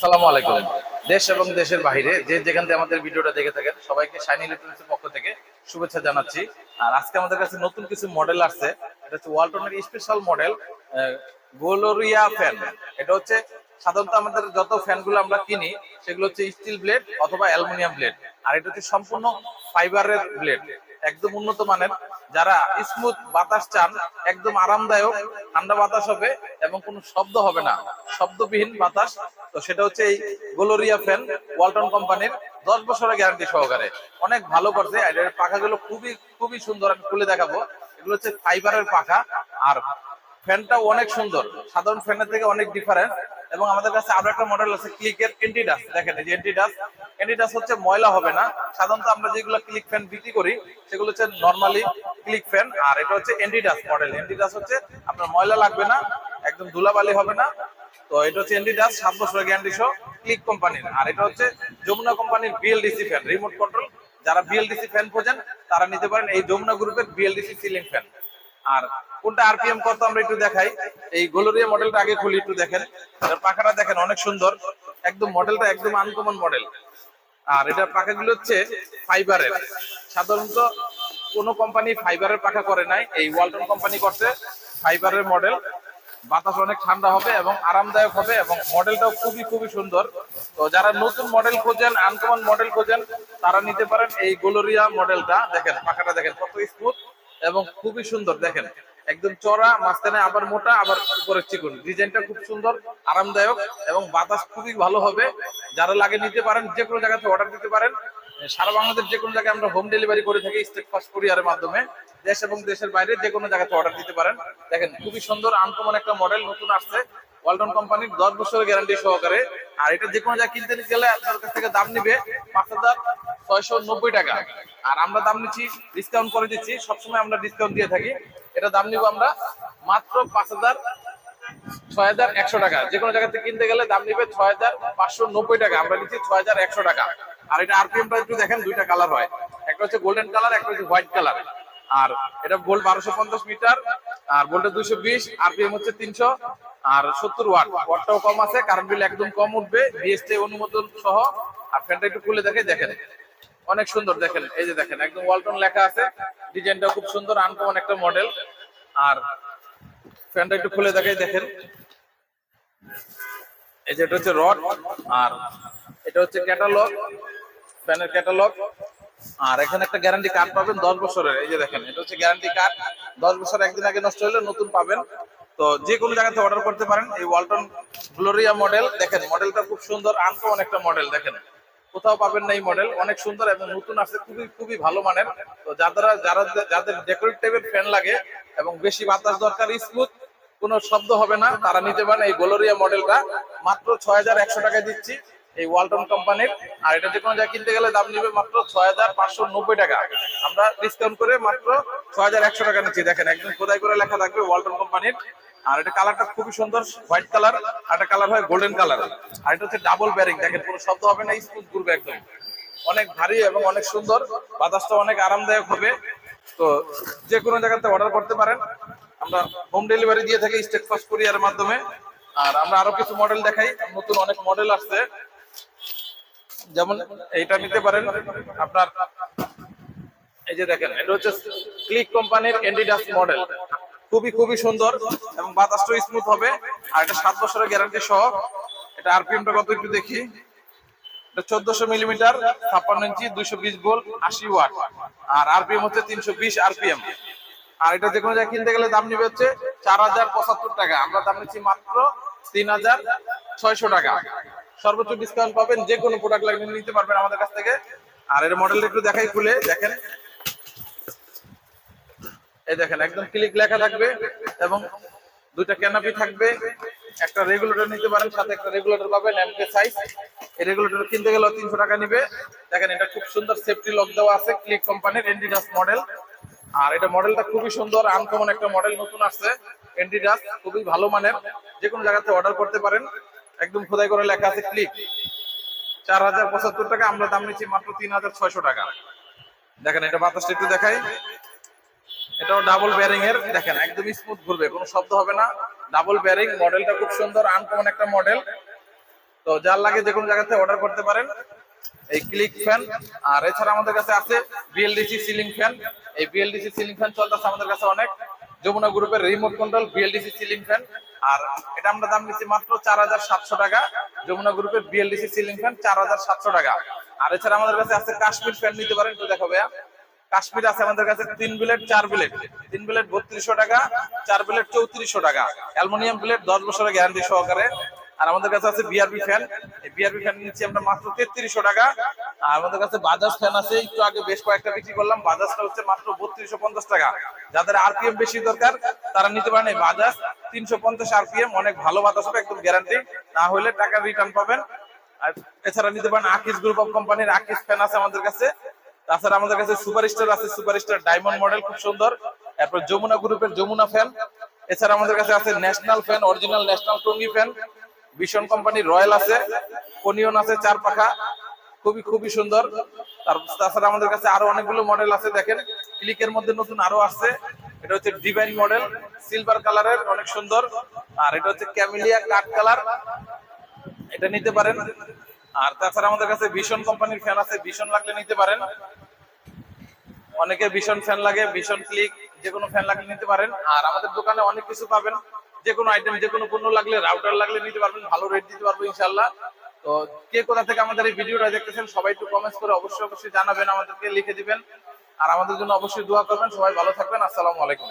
সালামু আলাইকুম। দেশ এবং দেশের বাইরে যে যেখান থেকে আমাদের ভিডিওটা দেখে থাকেন, সবাইকে শাইনি ইলেকট্রনিক্সের পক্ষ থেকে শুভেচ্ছা জানাচ্ছি। আর আজকে আমাদের কাছে নতুন কিছু মডেল আসছে। এটা হচ্ছে ওয়ালটনের স্পেশাল মডেল গোলোরিয়া ফ্যান এটা হচ্ছে সাধারণত আমাদের যত ফ্যানগুলো আমরা কিনি, সেগুলো হচ্ছে স্টিল ব্লেড অথবা অ্যালুমিনিয়াম ব্লেড আর এটা হচ্ছে সম্পূর্ণ ফাইবারের ব্লেড একদম উন্নত মানের। যারা স্মুথ বাতাস চান, একদম আরামদায়ক, ঠান্ডা বাতাস হবে এবং কোনো শব্দ হবে না। শব্দবিহীন বাতাস। তো সেটা হচ্ছে এই গোলোরিয়া ফ্যান ওয়ালটন কোম্পানির, দশ বছরের গ্যারান্টি সহকারে। অনেক ভালো করছে। এর পাখাগুলো খুবই খুবই সুন্দর আমি খুলে দেখাবো। এগুলো হচ্ছে ফাইবারের পাখা। আর ফ্যানটাও অনেক সুন্দর। সাধারণ ফ্যানের থেকে অনেক ডিফারেন্স এবং আমাদের কাছে আরও একটা মডেল আছে ক্লিকের এন্টিডাস দেখেন এই যে এন্টিডাস এন্টিডাস হচ্ছে ময়লা হবে না। সাধারণত আমরা যেগুলো ক্লিক ফ্যান বিক্রি করি, সেগুলো হচ্ছে নর্মালি ক্লিক ফ্যান আর এটা হচ্ছে এন্টিডাস মডেল এন্টিডাস হচ্ছে আপনার ময়লা লাগবে না, একদম ধুলাবালি হবে না। তো এটা হচ্ছে এন্টিডাস সাত বছরের গ্যারান্টি সহ ক্লিক কোম্পানির আর এটা হচ্ছে যমুনা কোম্পানির বিএলডিসি ফ্যান রিমোট কন্ট্রোল যারা বিএলডিসি ফ্যান খোঁজেন, তারা নিতে পারেন এই যমুনা গ্রুপের বিএলডিসি সিলিং ফ্যান আর কোনটা আরপিএম কত আমরা একটু দেখাই। এই গোলোরিয়া মডেলটা আগে খুলি, একটু দেখেন। পাখাটা দেখেন, অনেক সুন্দর। একদম মডেলটা একদম আনকমন মডেল আর এটার পাখাগুলো হচ্ছে ফাইবারের সাধারণত কোনো কোম্পানি ফাইবারের পাখা করে নাই। এই ওয়ালটন কোম্পানি করছে ফাইবারের মডেল বাতাস অনেক ঠান্ডা হবে এবং আরামদায়ক হবে এবং মডেলটাও খুবই খুবই সুন্দর। তো যারা নতুন মডেল খোঁজেন আনকমন মডেল খোঁজেন, তারা নিতে পারেন এই গোলোরিয়া মডেলটা দেখেন, পাখাটা দেখেন, কত স্মুথ এবং খুবই সুন্দর, দেখেন। একদম চড়া, মাঝখানে আবার মোটা, আবার উপরে চিকুন। ডিজাইনটা খুব সুন্দর, আরামদায়ক এবং বাতাস খুবই ভালো হবে। যারা লাগে নিতে পারেন, যে কোনো জায়গাতে অর্ডার দিতে পারেন। সারা বাংলাদেশ যে কোনো জায়গায় আমরা হোম ডেলিভারি করে থাকি স্টেট ফার্স্ট কুরিয়ারের মাধ্যমে। দেশ এবং দেশের বাইরে যে কোনো জায়গাতে অর্ডার দিতে পারেন। দেখেন, খুবই সুন্দর আনকমন একটা মডেল নতুন আসছে। ওয়ালটন কোম্পানির দশ বছরের গ্যারান্টি সহকারে। আর এটা যে কোনো জায়গায় কিনতে গেলে আপনার কাছ থেকে দাম নিবে পাঁচ হাজার ছয়শো নব্বই টাকা। আর আমরা দাম নিচ্ছি ডিসকাউন্ট করে দিচ্ছি, সবসময় আমরা ডিসকাউন্ট দিয়ে থাকি। এটা দাম নিব আমরা মাত্র পাঁচ হাজার ছয় হাজার একশো টাকা। যে কোনো জায়গা থেকে কিনতে গেলে দাম নিবে ছয় হাজার পাঁচশো নব্বই টাকা। আমরা নিচ্ছি ছয় হাজার একশো টাকা। আর এটা আর আরপিএমটা একটু দেখেন, দুইটা কালার হয়। একটা হচ্ছে গোল্ডেন কালার একটা হচ্ছে হোয়াইট কালার আর এটা ভোল্ট বারোশো পঞ্চাশ মিটার আর ভোল্টের দুইশো বিশ আর আরপিএম হচ্ছে তিনশো। আর সত্তর ওয়াট। ওয়াটটাও কম আছে কারেন্ট বিল একদম কম উঠবে বিএসটি অনুমোদন সহ, আর ফ্যানটা একটু খুলে দেখে দেখেন অনেক সুন্দর, দেখেন, এই যে দেখেন, একদম ওয়ালটন লেখা আছে ডিজাইনটা খুব সুন্দর আনকমন একটা মডেল আর ফ্যানটা একটু খুলে দেখাই দেখেন। এই যে এটা হচ্ছে রড আর এটা হচ্ছে ক্যাটালগ ফ্যানের ক্যাটালগ আর এখানে একটা গ্যারান্টি কার্ড পাবেন দশ বছরের, এই যে দেখেন, এটা হচ্ছে গ্যারান্টি কার্ড দশ বছর একদিন আগে নষ্ট হলে নতুন পাবেন। তো যে কোনো জায়গাতে অর্ডার করতে পারেন। এই ওয়ালটন গ্লোরিয়া মডেল দেখেন মডেলটা খুব সুন্দর আনকমন একটা মডেল দেখেন। কোথাও পাবেন না এই মডেল অনেক সুন্দর এবং নতুন আছে খুবই খুবই ভালো মানের। তো যারা যারা, যাদের ডেকোরেট টাইপের ফ্যান লাগে এবং বেশি বাতাস দরকার স্মুথ কোনো শব্দ হবে না, তারা নিতে পারেন এই গোলোরিয়া মডেলটা মাত্র ছয় হাজার একশো টাকায় দিচ্ছি এই ওয়ালটন কোম্পানির আর এটা যে কোনো জায়গায় কিনতে গেলে দাম নিবে মাত্র ছয় হাজার পাঁচশো নব্বই টাকা। আমরা ডিসকাউন্ট করে মাত্র ছয় হাজার একশো টাকা নিচ্ছি। দেখেন, একদম খোদাই করে লেখা থাকবে ওয়ালটন কোম্পানির আর এটা কালারটা খুবই সুন্দর, হোয়াইট কালার, আর একটা কালার হয় গোল্ডেন কালার। আর এটা হচ্ছে ডাবল ব্যারিং, দেখেন কোনো শব্দ হবে না, স্মুথ ঘুরবে একদম। অনেক ভারী এবং অনেক সুন্দর, বাতাসটা অনেক আরামদায়ক হবে। তো যে কোনো জায়গাতে অর্ডার করতে পারেন। আমরা হোম ডেলিভারি দিয়ে থাকি স্টেট ফাস্ট কুরিয়ারের মাধ্যমে। আর আমরা আরও কিছু মডেল দেখাই, নতুন অনেক মডেল আসছে। যেমন এইটা নিতে পারেন, আপনার, এই যে দেখেন, এটা হচ্ছে ক্লিক কোম্পানির এন্ডিডাস মডেল খুবই খুবই সুন্দর এবং বাতাসটা স্মুথ হবে। আর এটা সাত বছরের গ্যারান্টি সহ। এটা আরপিএমটা কত একটু দেখি। এটা চোদ্দশো মিলিমিটার, ছাপ্পান্ন ইঞ্চি, দুইশো বিশ ভোল্ট আশি ওয়াট। আর আরপিএম হচ্ছে তিনশো বিশ আরপিএম আর এটা যে কোনো জায়গায় কিনতে গেলে দাম নিবে হচ্ছে চার হাজার পঁচাত্তর টাকা। আমরা দাম নিচ্ছি মাত্র তিন হাজার ছয়শো টাকা। সর্বোচ্চ ডিসকাউন্ট পাবেন যে কোনো প্রোডাক্ট লাগবে নিতে পারবেন আমাদের কাছ থেকে। আর এর মডেলটা একটু দেখাই খুলে। দেখেন। এই দেখেন, একদম ক্লিক লেখা থাকবে এবং দুইটা ক্যানাপি থাকবে। একটা রেগুলেটর নিতে পারেন, সাথে একটা রেগুলেটর পাবেন, এমকে সাইজ এই রেগুলেটর কিনতে গেলেও তিনশো টাকা নিবে। দেখেন, এটা খুব সুন্দর সেফটি লক দেওয়া আছে ক্লিক কোম্পানির এন্ডিডাস মডেল আর এটা মডেলটা খুবই সুন্দর আনকমন একটা মডেল নতুন আসছে এন্ডিডাস খুবই ভালো মানের। যে কোনো জায়গাতে অর্ডার করতে পারেন। একদম খোদাই করে লেখা আছে ক্লিক চার হাজার পঁচাত্তর টাকা, আমরা দাম নিচ্ছি মাত্র তিন হাজার ছয়শো টাকা। দেখেন, এটা বাতাসটা একটু দেখাই। এটাও ডাবল ব্যারিং এর। দেখেন, একদম স্মুথ ঘুরবে, কোনো শব্দ হবে না। ডাবল ব্যারিং মডেলটা খুব সুন্দর আনকমন একটা মডেল তো তো যার লাগে যে কোনো জায়গাতে অর্ডার করতে পারেন। এই ক্লিক ফ্যান আর এছাড়া আমাদের কাছে আছে বিএলডিসি সিলিং ফ্যান এই বিএলডিসি সিলিং ফ্যান চলতেছে আমাদের কাছে অনেক। যমুনা গ্রুপের remote control BLDC ceiling fan আর এটা আমরা দাম নিচ্ছি মাত্র চার হাজার সাতশো টাকা। যমুনা গ্রুপের বিএলডিসি সিলিং ফ্যান চার হাজার সাতশো টাকা। আর এছাড়া আমাদের কাছে আছে কাশ্মীর ফ্যান নিতে পারেন, একটু দেখো ভাইয়া। কাশ্মীর আছে আমাদের কাছে তিন বিলেট চার বিলেট তিন বিলেট বত্রিশশো টাকা, চার বিলেট চৌত্রিশশো টাকা। অ্যালুমিনিয়াম প্লেট দশ বছরের গ্যারান্টি সহকারে। আর আমাদের কাছে আছে বিআরবি ফ্যান এই বিআরবি ফ্যান নিচ্ছি আমরা মাত্র তেত্রিশশো টাকা। আর আমাদের কাছে বাজাজ ফ্যান আছে, একটু আগে বেশ কয়েকটা বিক্রি করলাম। বাজাজটা হচ্ছে মাত্র বত্রিশশো পঞ্চাশ টাকা। যাদের আরপিএম বেশি দরকার, তারা নিতে পারেন এই বাজাজ তিনশো পঞ্চাশ আরপিএম অনেক ভালো বাতাস হবে, একদম গ্যারান্টি না হলে টাকা রিটার্ন পাবেন। আর এছাড়া নিতে পারেন আকিস গ্রুপ অফ কোম্পানির আকিস ফ্যান আছে আমাদের কাছে। তাছাড়া আমাদের কাছে সুপার স্টার আছে সুপার স্টার ডায়মন্ড মডেল, খুব সুন্দর। তারপর যমুনা গ্রুপের যমুনা ফ্যান এছাড়া আমাদের কাছে আছে national fan original national Tongi fan ভীষণ কোম্পানির রয়্যাল আছে, কোনিয়ন আছে চার পাখা। খুবই খুবই সুন্দর। তাছাড়া আমাদের কাছে আরও অনেকগুলো মডেল আছে, দেখেন। ক্লিকের মধ্যে নতুন আরও আসছে এটা হচ্ছে ডিভাইন মডেল সিলভার কালারের অনেক সুন্দর। আর এটা হচ্ছে ক্যামিলিয়া কাঠ কালার এটা নিতে পারেন। আর তাছাড়া আমাদের কাছে ভীষণ কোম্পানির ফ্যান আছে, ভীষণ লাগলে নিতে পারেন। অনেকে ভীষণ ফ্যান লাগে, ভীষণ ক্লিক যে কোনো ফ্যান লাগলে নিতে পারেন। আর আমাদের দোকানে অনেক কিছু পাবেন। যে কোনো আইটেম যে কোনো পণ্য লাগলে রাউটার লাগলে নিতে পারবেন, ভালো রেট দিতে পারব ইনশাল্লাহ তো কে কোথা থেকে আমাদের এই ভিডিওটা দেখতেছেন, সবাই একটু কমেন্টস করে অবশ্যই অবশ্যই জানাবেন আমাদেরকে, লিখে দিবেন। আর আমাদের জন্য অবশ্যই দোয়া করবেন। সবাই ভালো থাকবেন। আসসালামু আলাইকুম।